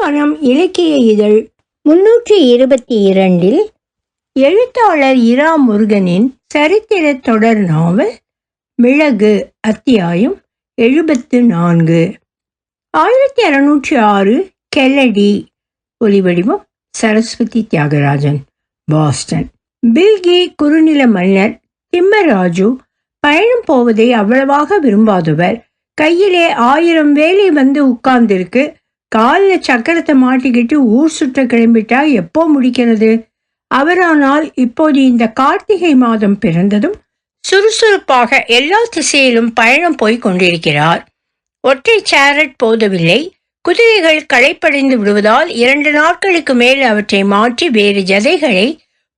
மனம் இலக்கிய இதழ் முன்னூற்றி இருபத்தி இரண்டில் எழுத்தாளர் இரா முருகனின் சரித்திர தொடர் நாவல் மிளகு அத்தியாயம் எழுபத்து நான்கு. ஆயிரத்தி அறுநூற்றி ஆறு கெல்லடி ஒலிவடிவம் சரஸ்வதி தியாகராஜன் பாஸ்டன். பில்கி குறுநில மன்னர் திம்மராஜு பயணம் போவதை அவ்வளவாக விரும்பாதவர். கையிலே ஆயிரம் வேலை வந்து உட்கார்ந்திருக்கு. காலில் சக்கரத்தை மாட்டிக்கிட்டு ஊர் சுற்ற கிளம்பிட்டா எப்போ முடிக்கிறது? அவரானால் இப்போது இந்த கார்த்திகை மாதம் பிறந்ததும் சுறுசுறுப்பாக எல்லா திசையிலும் பயணம் போய் கொண்டிருக்கிறார். ஒற்றை சேரட் போதவில்லை. குதிரைகள் களைப்படைந்து விடுவதால் இரண்டு நாட்களுக்கு மேல் அவற்றை மாற்றி வேறு ஜதைகளை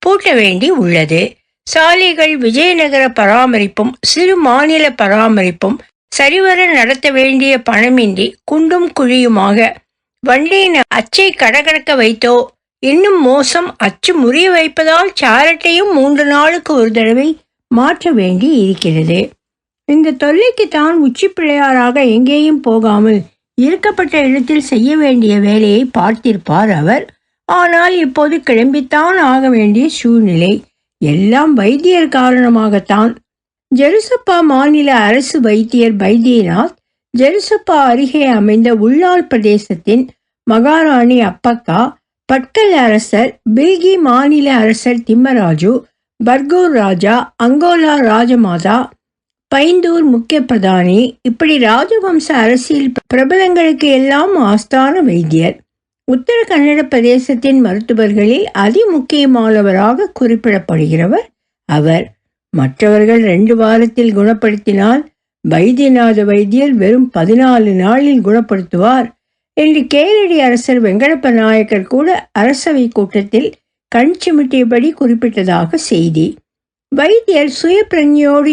பூட்ட வேண்டி உள்ளது. சாலைகள் விஜயநகர பராமரிப்பும் சிறு மாநில பராமரிப்பும் சரிவர நடத்த வேண்டிய பணமின்றி குண்டும் குழியுமாக வண்டியின் அச்சை கடகடக்க வைத்தோ இன்னும் மோசம் அச்சு முறிய வைப்பதால் சாரட்டையும் மூன்று நாளுக்கு ஒரு தடவை மாற்ற வேண்டி இருக்கிறது. இந்த தொல்லைக்கு தான் உச்சி பிள்ளையாராக எங்கேயும் போகாமல் இருக்கப்பட்ட இடத்தில் செய்ய வேண்டிய வேலையை பார்த்திருப்பார் அவர். ஆனால் இப்போது கிளம்பித்தான் ஆக வேண்டிய சூழ்நிலை. எல்லாம் வைத்தியர் காரணமாகத்தான். ஜெருசப்பா மாநில அரசு வைத்தியர் பைத்தியநாத் ஜெருசப்பா அருகே அமைந்த உள்நாள் பிரதேசத்தின் மகாராணி அப்பக்கா பட்கல் அரசர் பில்கி மாநில அரசர் திம்மராஜு பர்கூர் ராஜா அங்கோலா ராஜமாதா பைந்தூர் முக்கிய பிரதானி இப்படி ராஜவம்ச அரசியல் பிரபலங்களுக்கு எல்லாம் ஆஸ்தான வைத்தியர். உத்தர கன்னட பிரதேசத்தின் மருத்துவர்களில் அதிமுக்கியமானவராக குறிப்பிடப்படுகிறவர் அவர். மற்றவர்கள் ரெண்டு வாரத்தில் குணப்படுத்தினால் வைத்தியநாத வைத்தியர் வெறும் பதினாலு நாளில் குணப்படுத்துவார் என்று கேரடி அரசர் வெங்கடப்ப நாயக்கர் கூட அரசவை கூட்டத்தில் கண் சிமிட்டியபடி குறிப்பிட்டதாக செய்தி. வைத்தியர் சுய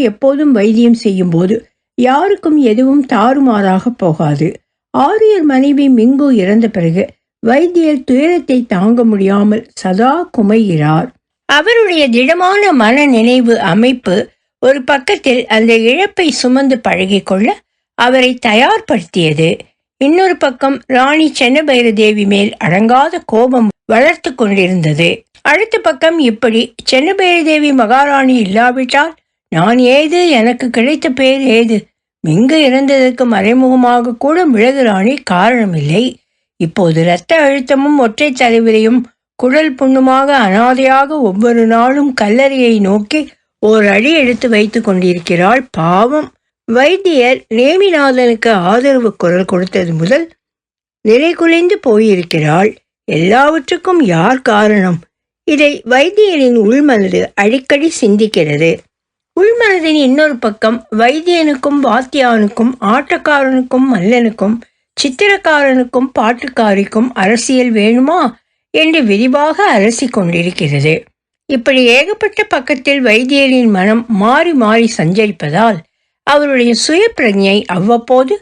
எப்போதும் வைத்தியம் செய்யும் போது யாருக்கும் எதுவும் தாறுமாறாக போகாது. ஆரியர் மனைவி மிங்கு இறந்த பிறகு வைத்தியர் துயரத்தை தாங்க முடியாமல் சதா குமைகிறார். அவருடைய திடமான மன நினைவு அமைப்பு ஒரு பக்கத்தில் அந்த இழப்பை சுமந்து பழகிக்கொள்ள அவரை தயார்படுத்தியது. இன்னொரு பக்கம் ராணி சென்னபைரதேவி மேல் அடங்காத கோபம் வளர்த்து கொண்டிருந்தது. அடுத்த பக்கம் இப்படி சென்னபைரதேவி மகாராணி இல்லாவிட்டால் நான் ஏது? எனக்கு கிடைத்த பேர் ஏது? மிங்கு இறந்ததற்கு மறைமுகமாக கூட மிளகு ராணி காரணமில்லை. இப்போது இரத்த அழுத்தமும் ஒற்றை தலைவிரையும் குடல் புண்ணுமாக அனாதையாக ஒவ்வொரு நாளும் கல்லறையை நோக்கி ஓர் அடி எடுத்து வைத்து கொண்டிருக்கிறாள் பாவம். வைத்தியர் நேமிநாதனுக்கு ஆதரவு குரல் கொடுத்தது முதல் நிலை குலைந்து போயிருக்கிறாள். எல்லாவற்றுக்கும் யார் காரணம்? இதை வைத்தியரின் உள்மனது அடிக்கடி சிந்திக்கிறது. உள்மனதின் இன்னொரு பக்கம் வைத்தியனுக்கும் வாத்தியானுக்கும் ஆட்டக்காரனுக்கும் மல்லனுக்கும் சித்திரக்காரனுக்கும் பாட்டுக்காரிக்கும் அரசியல் வேணுமா? என்று விரிவாக அரசி கொண்டிருக்கிறது. இப்படி ஏகப்பட்ட பக்கத்தில் வைத்தியரின் மனம் மாறி மாறி சஞ்சரிப்பதால் அவருடைய சுய பிரஜை அவ்வப்போது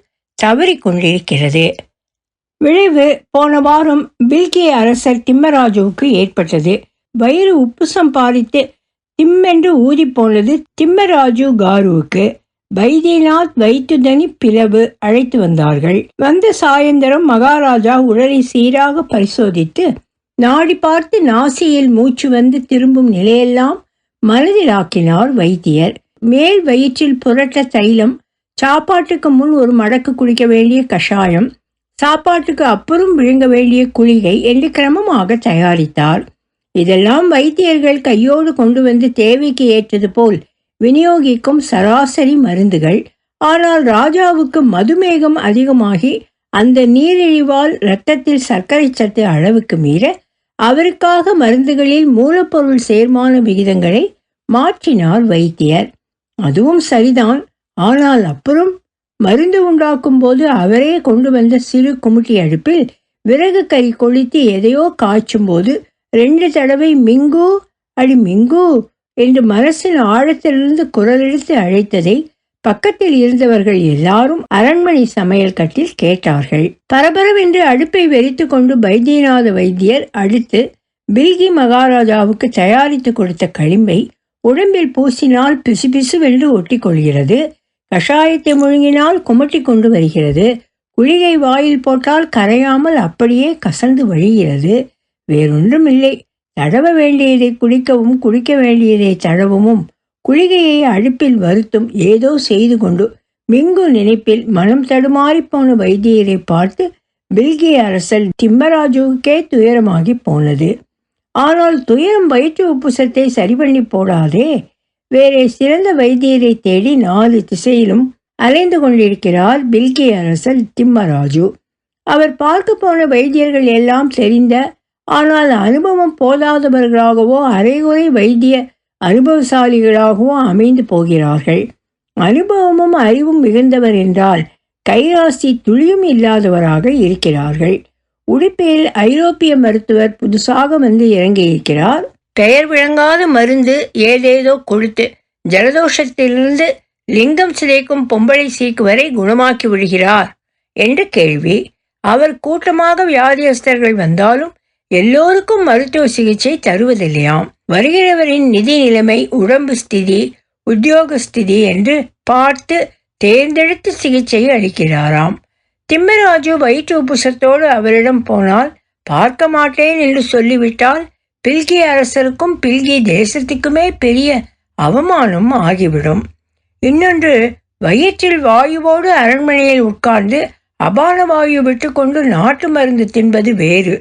தவறிக் கொண்டிருக்கிறது. விளைவு போன வாரம் பில்கிய அரசர் திம்மராஜுவுக்கு ஏற்பட்டது. வயிறு உப்பு சம்பாதித்து திம்மென்று ஊதிப்போனது திம்மராஜு காருவுக்கு. வைத்தியநாத் வைத்துதனி பிளவு அழைத்து வந்தார்கள். வந்த சாயந்தரம் மகாராஜா உடலை சீராக பரிசோதித்து நாடி பார்த்து நாசியில் மூச்சு வந்து திரும்பும் நிலையெல்லாம் மனதிலாக்கினார் வைத்தியர். மேல் வயிற்றில் புரட்ட தைலம் சாப்பாட்டுக்கு முன் ஒரு மடக்கு குடிக்க வேண்டிய கஷாயம் சாப்பாட்டுக்கு அப்புறம் விழுங்க வேண்டிய குளிகை என்று கிரமமாக தயாரித்தார். இதெல்லாம் வைத்தியர்கள் கையோடு கொண்டு வந்து தேவைக்கு ஏற்றது போல் விநியோகிக்கும் சராசரி மருந்துகள். ஆனால் ராஜாவுக்கு மதுமேகம் அதிகமாகி அந்த நீரிழிவால் இரத்தத்தில் சர்க்கரை சத்து அளவுக்கு மீற அவருக்காக மருந்துகளில் மூலப்பொருள் சேர்மான விகிதங்களை மாற்றினார் வைத்தியர். அதுவும் சரிதான். ஆனால் அப்புறம் மருந்து உண்டாக்கும் போது அவரே கொண்டு வந்த சிறு குமுட்டி அடுப்பில் விறகு கறி கொளுத்தி எதையோ காய்ச்சும் போது ரெண்டு தடவை மிங்கு அடி மிங்கு என்று மனசின் ஆழத்திலிருந்து குரலெடுத்து அழைத்ததை பக்கத்தில் இருந்தவர்கள் எல்லாரும் அரண்மனை சமையல் கட்டில் கேட்டார்கள். பரபரவென்று அடுப்பை வெறித்து கொண்டு வைத்தியநாத வைத்தியர் அடுத்து பில்கி மகாராஜாவுக்கு தயாரித்து கொடுத்த களிம்பை உடம்பில் பூசினால் பிசுபிசுவென்று ஒட்டி கொள்கிறது கஷாயத்தை முழுங்கினால் குமட்டி கொண்டு வருகிறது. குளிகை வாயில் போட்டால் கரையாமல் அப்படியே கசந்து வழிகிறது. வேறொன்றும் இல்லை தடவ வேண்டியதை குடிக்கவும் குடிக்க வேண்டியதை தடவவும் குளிகையை அடுப்பில் வருத்தும் ஏதோ செய்து கொண்டு மிங்கு நினைப்பில் மனம் தடுமாறி போன வைத்தியரை பார்த்து பில்கி அரசல் திம்மராஜுவுக்கே துயரமாகி போனது. ஆனால் துயரம் வயிற்று உப்புசத்தை சரி பண்ணி போடாதே. வேறே சிறந்த வைத்தியரை தேடி நாலு திசையிலும் அலைந்து கொண்டிருக்கிறார் பில்கி அரசல் திம்மராஜு. அவர் பார்க்க போன வைத்தியர்கள் எல்லாம் தெரிந்த ஆனால் அனுபவம் போதாதவர்களாகவோ அரைகுறை வைத்திய அனுபவசாலிகளாகவோ அமைந்து போகிறார்கள். அனுபவமும் அறிவும் மிகுந்தவர் என்றால் கைராசி துளியும் இல்லாதவராக இருக்கிறார்கள். உடுப்பில் ஐரோப்பிய மருத்துவர் புதுசாக வந்து இறங்கியிருக்கிறார். பெயர் விளங்காத மருந்து ஏதேதோ கொடுத்து ஜலதோஷத்திலிருந்து லிங்கம் சிதைக்கும் பொம்பளை சீக்கு வரை குணமாக்கி விடுகிறார். என்ற கேள்வி. அவர் கூட்டமாக வியாதியஸ்தர்கள் வந்தாலும் எல்லோருக்கும் மருத்துவ சிகிச்சை தருவதில்லையாம். வருகிறவரின் நிதி நிலைமை உடம்பு ஸ்திதி உத்தியோக ஸ்திதி என்று பார்த்து தேர்ந்தெடுத்து சிகிச்சை அளிக்கிறாராம். திம்மராஜு வயிற்று உப்புசத்தோடு அவரிடம் போனால் பார்க்க மாட்டேன் என்று சொல்லிவிட்டால் பில்கி அரசருக்கும் பில்கி தேசத்துக்குமே பெரிய அவமானம் ஆகிவிடும். இன்னொன்று வயிற்றில் வாயுவோடு அரண்மனையில் உட்கார்ந்து அபான வாயு விட்டுக்கொண்டு நாட்டு மருந்து தின்பது வேறு.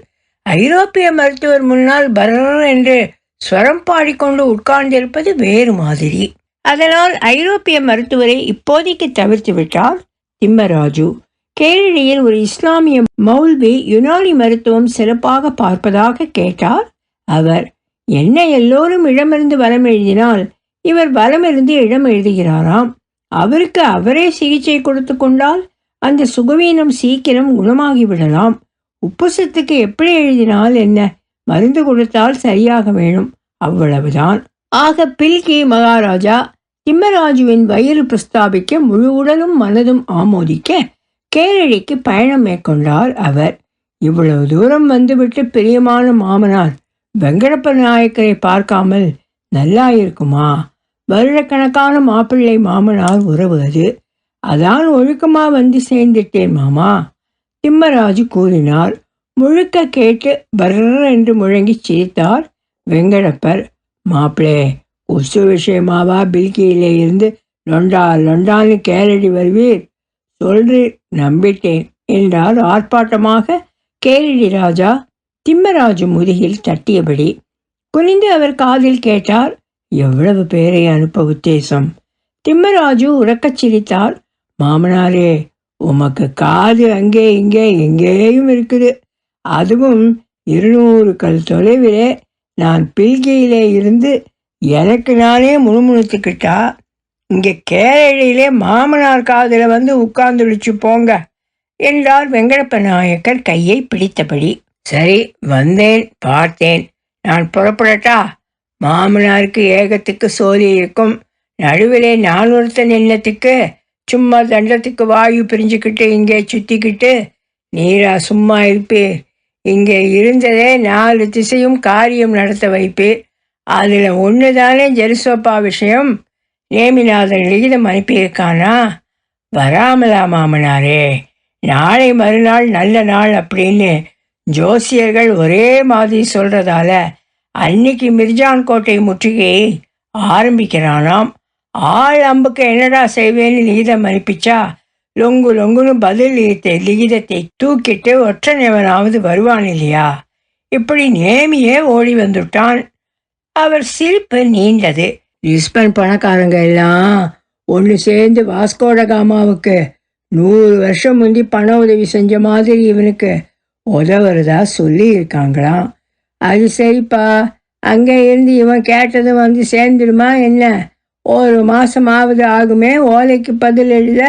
ஐரோப்பிய மருத்துவர் முன்னால் பரர் என்று ஸ்வரம் பாடிக்கொண்டு உட்கார்ந்திருப்பது வேறு மாதிரி. அதனால் ஐரோப்பிய மருத்துவரை இப்போதைக்கு தவிர்த்து விட்டார் திம்மராஜு. கேரளியில் ஒரு இஸ்லாமிய மௌல்வி யுனானி மருத்துவம் சிறப்பாக பார்ப்பதாக கேட்டார் அவர். என்ன எல்லோரும் இடமிருந்து வரம் எழுதினால் இவர் வரமிருந்து இடம் எழுதுகிறாராம் அவருக்கு அவரே சிகிச்சை கொடுத்து கொண்டால் அந்த சுகவீனம் சீக்கிரம் குணமாகிவிடலாம். உப்புசத்துக்கு எப்படி எழுதினால் என்ன? மருந்து கொடுத்தால் சரியாக வேணும். அவ்வளவுதான். ஆக பில்கி மகாராஜா திம்மராஜுவின் வயிறு பிரஸ்தாபிக்க முழு உடலும் மனதும் ஆமோதிக்க கேரளிக்கு பயணம் மேற்கொண்டார் அவர். இவ்வளவு தூரம் வந்துவிட்டு பிரியமான மாமனார் வெங்கடப்ப நாயக்கரை பார்க்காமல் நல்லா இருக்குமா வருடக்கணக்கான மாப்பிள்ளை மாமனார் உறவு அது அதான் ஒழுக்கமாக வந்து சேர்ந்துட்டேன் மாமா. திம்மராஜு கூறினார் முழுக்க கேட்டு பர்ர என்று முழங்கி சிரித்தார் வெங்கடப்பர். மாப்பிளே உசு விஷயமாவா பில்கியிலே இருந்து லொண்டா லொண்டான்னு கேரடி வருவீர்? சொல்றி நம்பிட்டேன் என்றார் ஆர்ப்பாட்டமாக கேரடி ராஜா. திம்மராஜு முதுகில் தட்டியபடி குனிந்து அவர் காதில் கேட்டார் எவ்வளவு பேரை அனுப்ப உத்தேசம்? திம்மராஜு உறக்கச் சிரித்தார் மாமனாரே உமக்கு காது அங்கே இங்கே எங்கேயும் இருக்குது. அதுவும் இருநூறு கல் தொலைவிலே நான் பில்கையிலே இருந்து எனக்கு நானே முணுமுணுத்துக்கிட்டா இங்கே கேரளியிலே மாமனார் காதில் வந்து உட்கார்ந்துடுச்சு போங்க என்றார் வெங்கடப்ப நாயக்கர் கையை பிடித்தபடி. சரி வந்தேன் பார்த்தேன். நான் புறப்படட்டா? மாமனாருக்கு ஏகத்துக்கு சோதி இருக்கும். நடுவிலே நான் ஒருத்தன் என்னத்துக்கு? சும்மா தண்டத்துக்கு வாயு பிரிஞ்சுக்கிட்டு இங்கே சுத்திக்கிட்டு நீரா சும்மா இருப்பீர் இங்கே இருந்ததே நாலு திசையும் காரியம் நடத்த வைப்பீர் அதில் ஒன்று தானே ஜெருசோப்பா விஷயம்? நேமிநாதன் லிகிதம் அனுப்பியிருக்கானா வராமலா மாமனாரே நாளை மறுநாள் நல்ல நாள் அப்படின்னு ஜோசியர்கள் ஒரே மாதிரி சொல்கிறதால அன்னைக்கு மிர்ஜான் கோட்டை முற்றுகையை ஆரம்பிக்கிறானாம். ஆள் அம்புக்கு என்னடா செய்வேன்னு லிகிதம் அனுப்பிச்சா லொங்கு லொங்குன்னு பதில் லிகித்த லிகிதத்தை தூக்கிட்டு ஒற்றனைவனாவது வருவான் இல்லையா? இப்படி நேமியே ஓடி வந்துட்டான். அவர் சிரிப்பு நீண்டது. லிஸ்பன் பணக்காரங்க எல்லாம் ஒன்று சேர்ந்து வாஸ்கோட காமாவுக்கு நூறு வருஷம் முந்தி பண உதவி செஞ்ச மாதிரி இவனுக்கு உதவுறதா சொல்லி இருக்காங்களாம். அது சரிப்பா. அங்கே இருந்து இவன் கேட்டது வந்து சேர்ந்துடுமா என்ன? ஒரு மாசமாவது ஆகுமே? ஓலைக்கு பதில் எழுத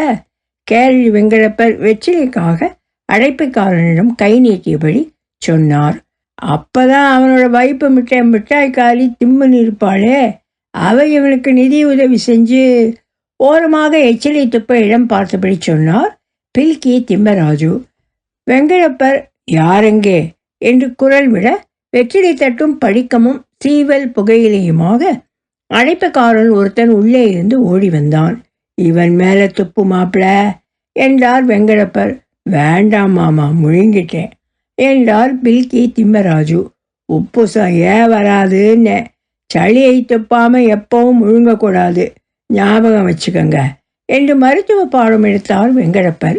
கேரளி வெங்கடப்பர் வெற்றிலைக்காக அழைப்புக்காரனிடம் கை நீட்டியபடி சொன்னார். அப்பதான் அவனோட வைப்பு மிட்டாய் மிட்டாய்க்காரி திம்முன்னு இருப்பாளே. அவ இவனுக்கு நிதி உதவி செஞ்சு ஓரமாக எச்சிலை துப்ப இடம் பார்த்தபடி சொன்னார். பில்கி திம்மராஜு வெங்கடப்பர் யாரெங்கே? என்று குரல் விட வெற்றிலை தட்டும் படிக்கமும் சீவல் புகையிலையுமாக அழைப்புக்காரன் ஒருத்தன் உள்ளே இருந்து ஓடி வந்தான். இவன் மேல துப்பு மாப்பிள என்றார் வெங்கடப்பர். வேண்டாம் மாமா முழுங்கிட்டேன் என்றார் பில்கி திம்மராஜு. உப்புசம் ஏன் வராதுன்னு. சளியை துப்பாம எப்பவும் முழுங்கக்கூடாது. ஞாபகம் வச்சுக்கோங்க என்று மருத்துவ பாடம் எடுத்தார் வெங்கடப்பர்.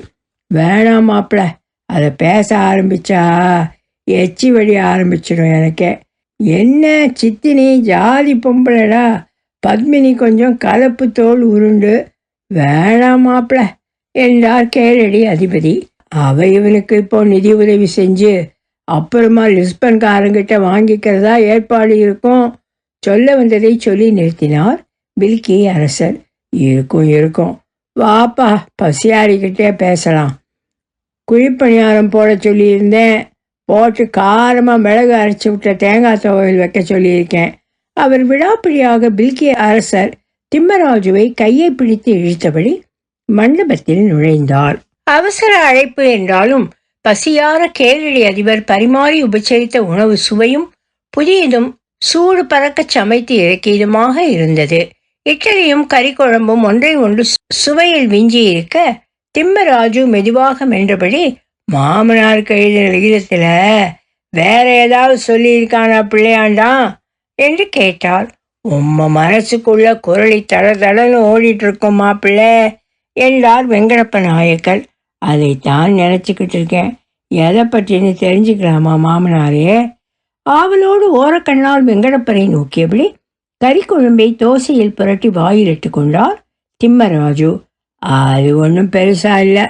வேணாம் மாப்பிள அதை பேச ஆரம்பிச்சா எச்சி வழி ஆரம்பிச்சிடும் எனக்கே. என்ன சித்தினி ஜாதி பொம்பளடா. பத்மினி கொஞ்சம் கலப்பு தோல் உருண்டு. வேணாம் மாப்பிள என்றார் கேரடி அதிபதி. அவ இவனுக்கு இப்போ நிதி உதவி செஞ்சு அப்புறமா லிஸ்பன்காரங்கிட்ட வாங்கிக்கிறதா ஏற்பாடு இருக்கும். சொல்ல வந்ததை சொல்லி நிறுத்தினார் பில்கி அரசர். இருக்கும் இருக்கும். வாப்பா பசியாரிக்கிட்டே பேசலாம். குழிப்பணியாரம் போட சொல்லியிருந்தேன். போட்டு காரமாக மிளகு அரைச்சி விட்ட தேங்காய் துவையல் வைக்க சொல்லியிருக்கேன். அவர் விழாப்பிடியாக பில்கிய அரசர் திம்மராஜுவை கையை பிடித்து இழுத்தபடி மண்டபத்தில் நுழைந்தார். அவசர அழைப்பு என்றாலும் பசியார கேரளி அதிபர் பரிமாறி உபச்சரித்த உணவு சுவையும் புதியதும் சூடு பறக்கச் சமைத்து இறக்கியதுமாக இருந்தது. இட்லியும் கறி குழம்பும் ஒன்றை ஒன்று சு- சுவையில் விஞ்சி இருக்க திம்மராஜு மெதுவாக மென்றபடி மாமனாருக்கு எழுதின விகிதத்தில் வேற ஏதாவது சொல்லியிருக்கானா பிள்ளையாண்டாம் என்று கேட்டார் உம்ம மனசுக்குள்ள குரலி தட தடன்னு ஓடிட்டு இருக்கும் பிள்ளை என்றார் வெங்கடப்ப நாயக்கர். அதைத்தான் நினச்சிக்கிட்டு இருக்கேன். எதை பற்றின்னு தெரிஞ்சுக்கலாமா மாமனாரே? ஆவலோடு ஓரக்கண்ணால் வெங்கடப்பரை நோக்கியபடி கறி குழம்பை தோசையில் புரட்டி வாயிலிட்டு கொண்டார் திம்மராஜு. அது ஒன்றும் பெருசா இல்லை.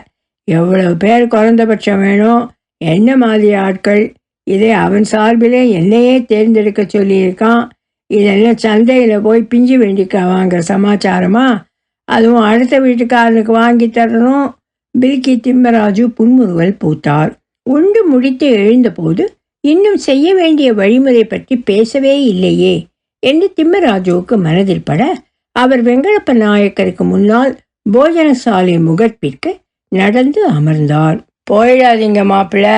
எவ்வளவு பேர் குறைந்தபட்சம் வேணும்? என்ன மாதிரி ஆட்கள்? இதை அவன் சார்பிலே என்னையே தேர்ந்தெடுக்க சொல்லியிருக்கான். இதெல்லாம் சந்தையில் போய் பிஞ்சு வேண்டிக்க வாங்குற சமாச்சாரமா? அதுவும் அடுத்த வீட்டுக்காரனுக்கு வாங்கி தரணும். பில்கி திம்மராஜு புன்முறுவல் பூத்தார். உண்டு முடித்து எழுந்தபோது இன்னும் செய்ய வேண்டிய வழிமுறை பற்றி பேசவே இல்லையே என்று திம்மராஜுவுக்கு மனதில் பட அவர் வெங்கடப்ப நாயக்கருக்கு முன்னால் போஜனசாலை முகப்பிற்கு முகற்பிற்கு நடந்து அமர்ந்தார் போயிடாதீங்க மாப்பிள்ள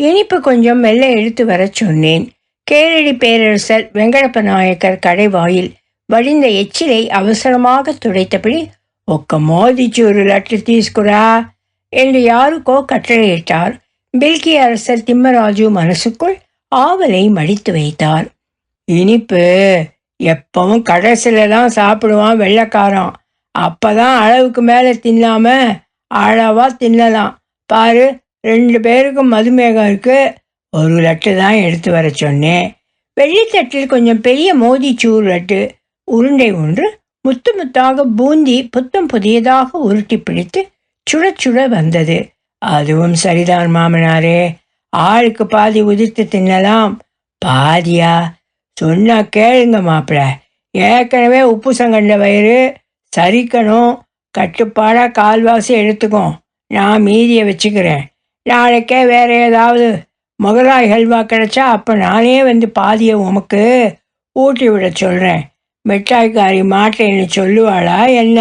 இனிப்பு கொஞ்சம் மெல்ல எடுத்து வரச் சொன்னேன் கேரளி பேரரசர் வெங்கடப்ப நாயக்கர் கடைவாயில் வடிந்த எச்சிலை அவசரமாக துடைத்தபடி ఒక్క మోదిచూరు లట్లు తీసుకురా என்று யாருக்கோ கட்டளையிட்டார் பில்கி அரசர் திம்மராஜு மனசுக்குள் ஆவலை மடித்து வைத்தார் இனிப்பு எப்பவும் கடைசில தான் சாப்பிடுவான் வெள்ளைக்காரன் அப்பதான் அளவுக்கு மேலே தின்னாம அளவா தின்னலாம். பாரு ரெண்டு பேருக்கும் மதுமேகம் இருக்கு. ஒரு லட்டு தான் எடுத்து வர சொன்னேன். வெள்ளித்தட்டில் கொஞ்சம் பெரிய மோதிச்சூர் லட்டு. உருண்டை ஒன்று முத்து முத்தாக பூந்தி புத்தம் புதியதாக உருட்டி பிடித்து சுட சுட வந்தது. அதுவும் சரிதான் மாமனாரே. ஆளுக்கு பாதி உதிர்த்து தின்னலாம். பாதியா? சொன்னா கேளுங்க மாப்பிள. ஏற்கனவே உப்பு சங்கண்ட வயிறு சரிக்கணும். கட்டுப்பாடாக கால்வாசி எடுத்துக்கோ. நான் மீதியை வச்சுக்கிறேன். நாளைக்கே வேற ஏதாவது முகலாய் ஹல்வா கிடைச்சா அப்போ நானே வந்து பாதியை உமக்கு ஊட்டி விட சொல்கிறேன் மிட்டாய்க்காரி மாட்டேன்னு சொல்லுவாளா என்ன?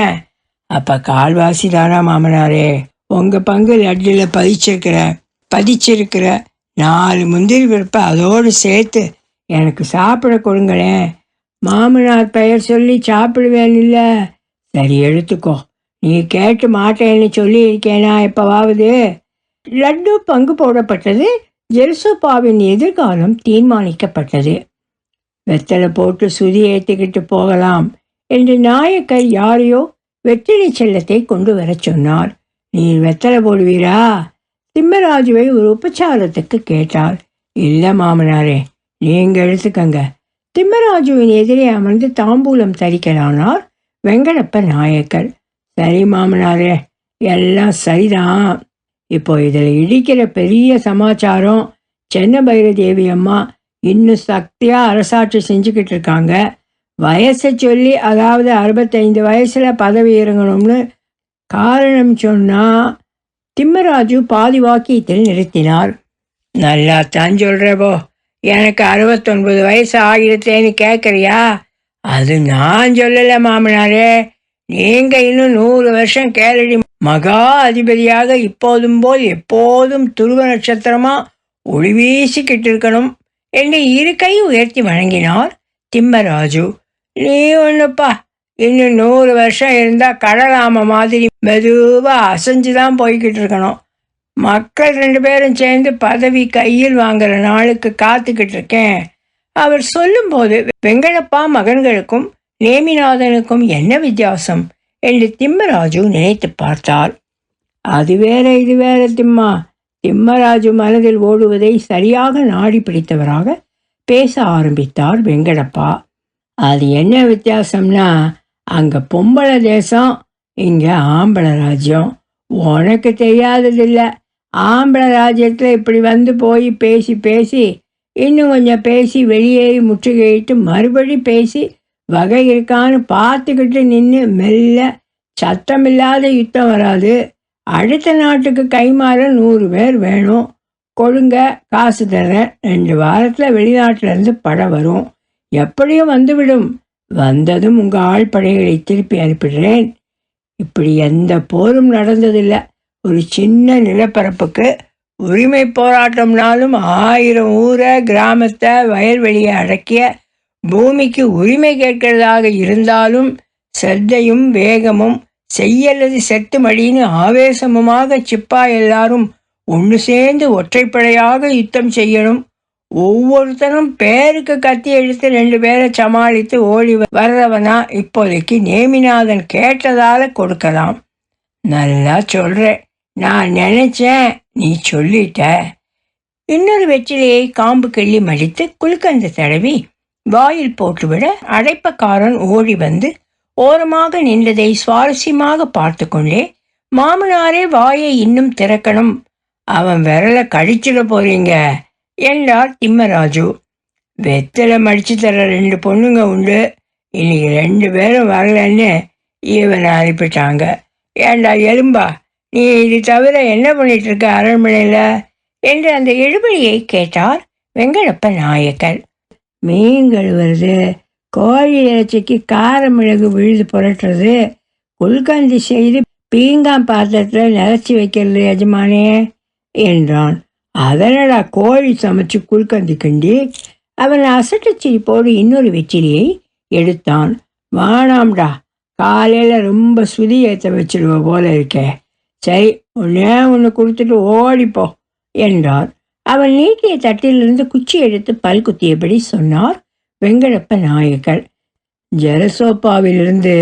அப்போ கால்வாசி தானா மாமனாரே? உங்கள் பங்கு லட்டில் பதிச்சிருக்கிற பதிச்சிருக்கிற நாலு முந்திரி பருப்பை அதோடு சேர்த்து எனக்கு சாப்பிட கொடுங்களேன். மாமனார் பெயர் சொல்லி சாப்பிடுவேன் இல்லை? சரி எடுத்துக்கோ. நீ கேட்டு மாட்டேன்னு சொல்லி இருக்கேனா எப்பவாவது? லட்டு பங்கு போடப்பட்டது ஜெருசப்பாவின் எதிர்காலம் தீர்மானிக்கப்பட்டது. வெத்தலை போட்டு சுதி ஏற்றிக்கிட்டு போகலாம் என்று நாயக்கர் யாரையோ வெற்றிலை செல்லத்தை கொண்டு வரச் சொன்னார். நீர் வெத்தலை போடுவீரா? திம்மராஜுவை ஒரு உபச்சாரத்துக்கு கேட்டார். இல்லை மாமனாரே நீங்க எடுத்துக்கங்க. திம்மராஜுவின் எதிரே அமர்ந்து தாம்பூலம் தரிக்கலானார் வெங்கடப்ப நாயக்கர். சரி மாமனாரே எல்லாம் சரிதான். இப்போ இதில் இடிக்கிற பெரிய சமாச்சாரம் சென்ன பைரதேவி அம்மா இன்னும் சக்தியாக அரசாட்சி செஞ்சுக்கிட்டு இருக்காங்க. வயசை சொல்லி அதாவது அறுபத்தைந்து வயசில் பதவி இறங்கணும்னு காரணம் சொன்னால் திம்மராஜு பாதி வாக்கியத்தில் நிறுத்தினார். நல்லா தான் சொல்கிறப்போ எனக்கு அறுபத்தொன்பது வயசு ஆகிடுத்தேன்னு கேட்குறியா? அது நான் சொல்லலை மாமனாரே. நீங்க இன்னும் நூறு வருஷம் கேரடி மகா அதிபதியாக இப்போதும் போல் எப்போதும் துருவ நட்சத்திரமா ஒளி வீசிக்கிட்டு இருக்கணும் என்று இரு கை உயர்த்தி வணங்கினார் திம்மராஜு. நீ ஒண்ணுப்பா இன்னும் நூறு வருஷம் இருந்தா கடலாம மாதிரி மெதுவா அசைஞ்சுதான் போய்கிட்டு இருக்கணும். மக்கள் ரெண்டு பேரும் சேர்ந்து பதவி கையில் வாங்குற நாளுக்கு காத்துக்கிட்டு இருக்கேன். அவர் சொல்லும்போது வெங்கடப்பா மகன்களுக்கும் நேமிநாதனுக்கும் என்ன வித்தியாசம்? என்று திம்மராஜு நினைத்து பார்த்தார் அது வேற இது வேற திம்மா. திம்மராஜு மனதில் ஓடுவதை சரியாக நாடி பிடித்தவராக பேச ஆரம்பித்தார் வெங்கடப்பா. அது என்ன வித்தியாசம்னா அங்கே பொம்பளை தேசம் இங்கே ஆம்பளை ராஜ்யம். உனக்கு தெரியாததில்ல. ஆம்பளை ராஜ்யத்தில் இப்படி வந்து போய் பேசி பேசி இன்னும் கொஞ்சம் பேசி வெளியேறி முற்றுகையிட்டு மறுபடி பேசி வகை இருக்கான்னு பார்த்துக்கிட்டு நின்று மெல்ல சத்தமில்லாத யுத்தம் வராது. அடுத்த நாட்டுக்கு கைமாற நூறு பேர் வேணும். கொடுங்க காசு தரேன். ரெண்டு வாரத்தில் வெளிநாட்டிலேருந்து படம் வரும். எப்படியும் வந்துவிடும். வந்ததும் உங்கள் ஆள் படைகளை திருப்பி அனுப்பிடுறேன். இப்படி எந்த போரும் நடந்ததில்லை. ஒரு சின்ன நிலப்பரப்புக்கு உரிமை போராட்டம்னாலும் ஆயிரம் ஊரை கிராமத்தை வயல்வெளியை அடக்கிய பூமிக்கு உரிமை கேட்கிறதாக இருந்தாலும் சத்தையும் வேகமும் செய்யல்லது செத்து மடின்னு ஆவேசமுமாக சிப்பா எல்லாரும் ஒன்று சேர்ந்து ஒற்றைப்படையாக யுத்தம் செய்யணும். ஒவ்வொருத்தரும் பேருக்கு கத்தி எடுத்து ரெண்டு பேரை சமாளித்து ஓடி வர்றவனா இப்போதைக்கு நேமிநாதன் கேட்டதால கொடுக்கலாம். நல்லா சொல்கிறேன் நான் நினைச்சேன் நீ சொல்லிட்ட. இன்னொரு வெற்றிலையை காம்பு கிள்ளி மடித்து குலுக்கந்து தடவி வாயில் போட்டுவிட அடைப்பக்காரன் ஓடி வந்து ஓரமாக நின்றதை சுவாரஸ்யமாக பார்த்து கொண்டே மாமனாரே வாயை இன்னும் திறக்கணும். அவன் விரலை கழிச்சிட போறீங்க. என்றார் திம்மராஜு. வெத்தலை மடிச்சு தர ரெண்டு பொண்ணுங்க உண்டு. இன்னைக்கு ரெண்டு பேரும் வரலன்னு இவனை அனுப்பிட்டாங்க ஏண்டா எலும்பா? நீ இது தவிர என்ன பண்ணிட்டு இருக்க அரண்மனையில்? என்று அந்த எழுபடியை கேட்டார் வெங்கடப்ப நாயக்கர் மீன் கழுவுறது கோழி இறைச்சிக்கு கார மிளகு விழுது புரட்டுறது குல்கந்தி செய்து பீங்கான் பாத்திரத்தில் நிலச்சி வைக்கிறது எஜமானே என்றான். அதனடா கோழி சமைச்சு குல்கந்தி கிண்டி அவன் அசட்டுச்சிரி சிரிப்போடு இன்னொரு வெற்றிலியை எடுத்தான். வானாம்டா காலையில் ரொம்ப சுதி ஏற்ற வச்சிருவ போல இருக்கே. சரி ஒன்னே ஒன்று கொடுத்துட்டு ஓடிப்போ என்றார் அவர் நீட்டிய தட்டிலிருந்து குச்சி எடுத்து பல் குத்தியபடி சொன்னார் வெங்கடப்ப நாயக்கர் ஜலசோப்பாவிலிருந்து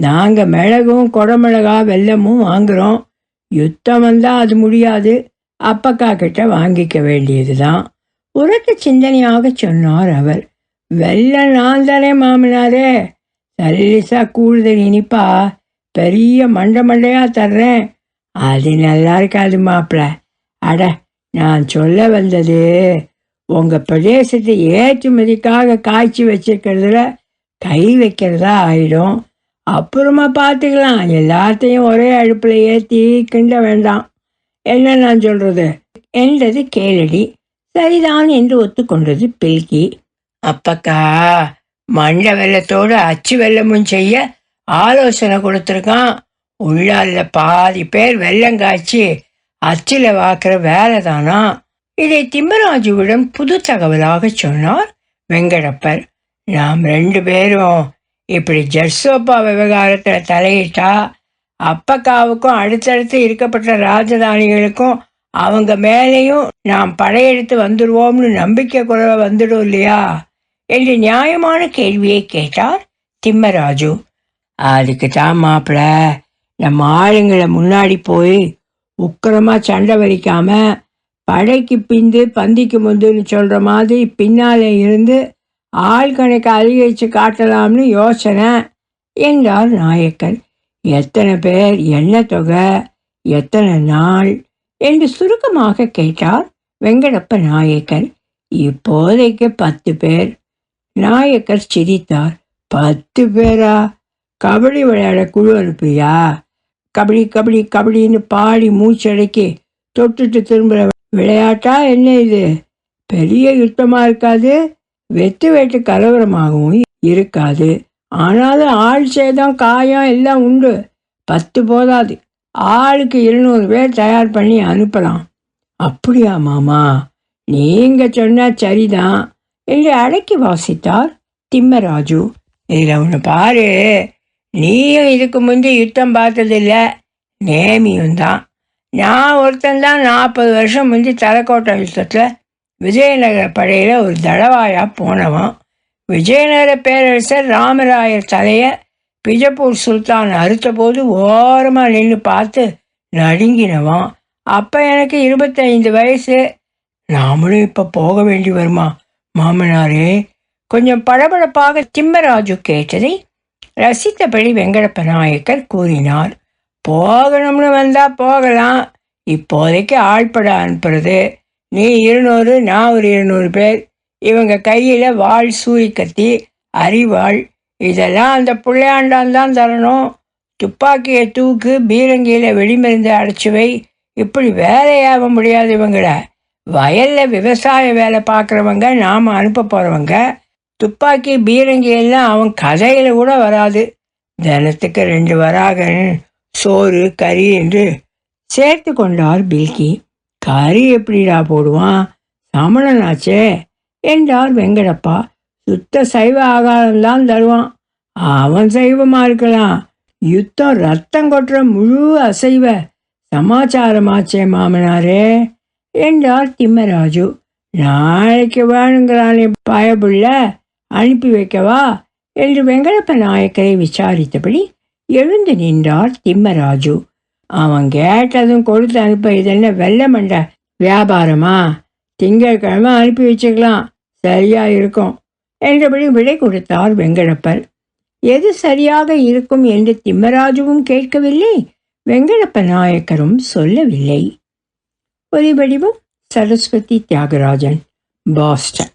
நாங்கள் மிளகும் கொடமிளகா வெல்லமும் வாங்குகிறோம் யுத்தம் வந்தால் அது முடியாது. அப்பக்கா கிட்ட வாங்கிக்க வேண்டியது தான் உரத்த சிந்தனையாக சொன்னார் அவர். வெள்ளம் நான் தானே மாமனாரே. சல்லிசா கூடுதல் இனிப்பா. பெரிய மண்டை மண்டையாக தர்றேன். அது நல்லா இருக்காது மாப்பிள்ள அட நான் சொல்ல வந்தது உங்கள் பிரதேசத்தை ஏற்றுமதிக்காக காய்ச்சி வச்சிருக்கிறதுல கை வைக்கிறதா ஆயிடும். அப்புறமா பார்த்துக்கலாம் எல்லாத்தையும் ஒரே அடுப்பில் ஏற்றி கிண்ட வேண்டாம். என்ன நான் சொல்கிறது என்றது கேளடி. சரிதான் என்று ஒத்துக்கொண்டது பில்கி. அப்பக்கா மண்ட வெள்ளத்தோடு அச்சு வெள்ளமும் செய்ய ஆலோசனை கொடுத்துருக்கான். உள்ளால பாதி பேர் வெள்ளம் காய்ச்சி அச்சில வாக்குற வேலை தானா இதை திம்மராஜுவிடம் புது தகவலாக சொன்னார் வெங்கடப்பர். நாம் ரெண்டு பேரும் இப்படி ஜெர்சோப்பா விவகாரத்தில் தலையிட்டா அப்பக்காவுக்கும் அடுத்தடுத்து இருக்கப்பட்ட ராஜதானிகளுக்கும் அவங்க மேலேயும் நாம் படையெடுத்து வந்துடுவோம்னு நம்பிக்கை குறைவ வந்துடும் இல்லையா? என்று நியாயமான கேள்வியை கேட்டார் திம்மராஜு. அதுக்கு தான் மாப்பிள்ள நம்ம ஆளுங்களை முன்னாடி போய் உக்கிரமா சண்டை வலிக்காம படைக்கு பிந்து பந்திக்கு முந்துன்னு சொல்கிற மாதிரி பின்னாலே இருந்து ஆள் கணக்கு அதிகரித்து காட்டலாம்னு யோசனை என்றார் நாயக்கர் எத்தனை பேர் என்ன தொகை எத்தனை நாள் என்று சுருக்கமாக கேட்டார் வெங்கடப்ப நாயக்கர் இப்போதைக்கு பத்து பேர். நாயக்கர் சிரித்தார். பத்து பேரா? கபடி விளையாட குழு அனுப்புறியா கபடி கபடி கபடின்னு பாடி மூச்சடைக்கி தொட்டுட்டு திரும்புகிற விளையாட்டா என்ன இது? பெரிய யுத்தமாக இருக்காது. வெத்து வெட்டு கலவரமாகவும் இருக்காது. ஆனாலும் ஆள் சேதம் காயம் எல்லாம் உண்டு. பத்து போதாது. ஆளுக்கு இருநூறு பேர் தயார் பண்ணி அனுப்பலாம். அப்படியா மாமா? நீங்கள் சொன்னால் சரிதான். என்று அடக்கி வாசித்தார் திம்மராஜு. இதில் ஒன்று பாரு. நீயும் இதுக்கு முந்தி யுத்தம் பார்த்ததில்ல. நேமியும் தான். நான் ஒருத்தன்தான் நாற்பது வருஷம் முந்தி தலைக்கோட்டை யுத்தத்தில் விஜயநகர படையில் ஒரு தடவாயாக போனவன். விஜயநகர பேரரசர் ராமராயர் தலையை பிஜப்பூர் சுல்தான் அறுத்தபோது ஓரமாக நின்று பார்த்து நடுங்கினவன் அப்போ எனக்கு இருபத்தைந்து வயசு. நாமளும் இப்போ போக வேண்டி வருமா? மாமனாரே கொஞ்சம் படபடப்பாக திம்மராஜு கேட்டதை ரசித்தபடி வெங்கடப்ப நாயக்கர் கூறினார் போகணும்னு வந்தால் போகலாம். இப்போதைக்கு ஆள்பட அனுப்புறது. நீ இருநூறு நான் ஒரு இருநூறு பேர். இவங்க கையில் வாள் சூரிக்கத்தி அரிவாள். இதெல்லாம் அந்த பிள்ளையாண்டான் தான் தரணும். துப்பாக்கியை தூக்கு பீரங்கியில் வெடிமருந்து அடைச்சுவை. இப்படி வேலையாக முடியாது இவங்கள. வயலில் விவசாய வேலை பார்க்குறவங்க நாம் அனுப்ப போகிறவங்க துப்பாக்கி பீரங்கி எல்லாம் அவன் கதையில் கூட வராது. தினத்துக்கு ரெண்டு வராகன் சோறு கறி என்று சேர்த்து கொண்டார் பில்கி. கறி எப்படிடா போடுவான்? சமணனாச்சே என்றார் வெங்கடப்பா. சுத்த சைவ ஆகாரம்தான் தருவான். அவன் சைவமாக இருக்கலாம். யுத்தம் ரத்தம் கொட்டுற முழு அசைவ சமாச்சாரமாச்சே மாமனாரே என்றார் திம்மராஜு. நாளைக்கு வேணுங்கிறானே பயபுள்ள. அனுப்பி வைக்கவா? என்று வெங்கடப்ப நாயக்கரை விசாரித்தபடி எழுந்து நின்றார் திம்மராஜு. அவன் கேட்டதும் கொடுத்து அனுப்ப இதென்ன வெள்ளை மண்ட வியாபாரமா? திங்கட்கிழமை அனுப்பி வச்சுக்கலாம் சரியா இருக்கும் என்றபடி விடை கொடுத்தார் வெங்கடப்பர். எது சரியாக இருக்கும் என்று திம்மராஜுவும் கேட்கவில்லை வெங்கடப்ப நாயக்கரும் சொல்லவில்லை. ஒலிவடிவம் சரஸ்வதி தியாகராஜன் பாஸ்டன்.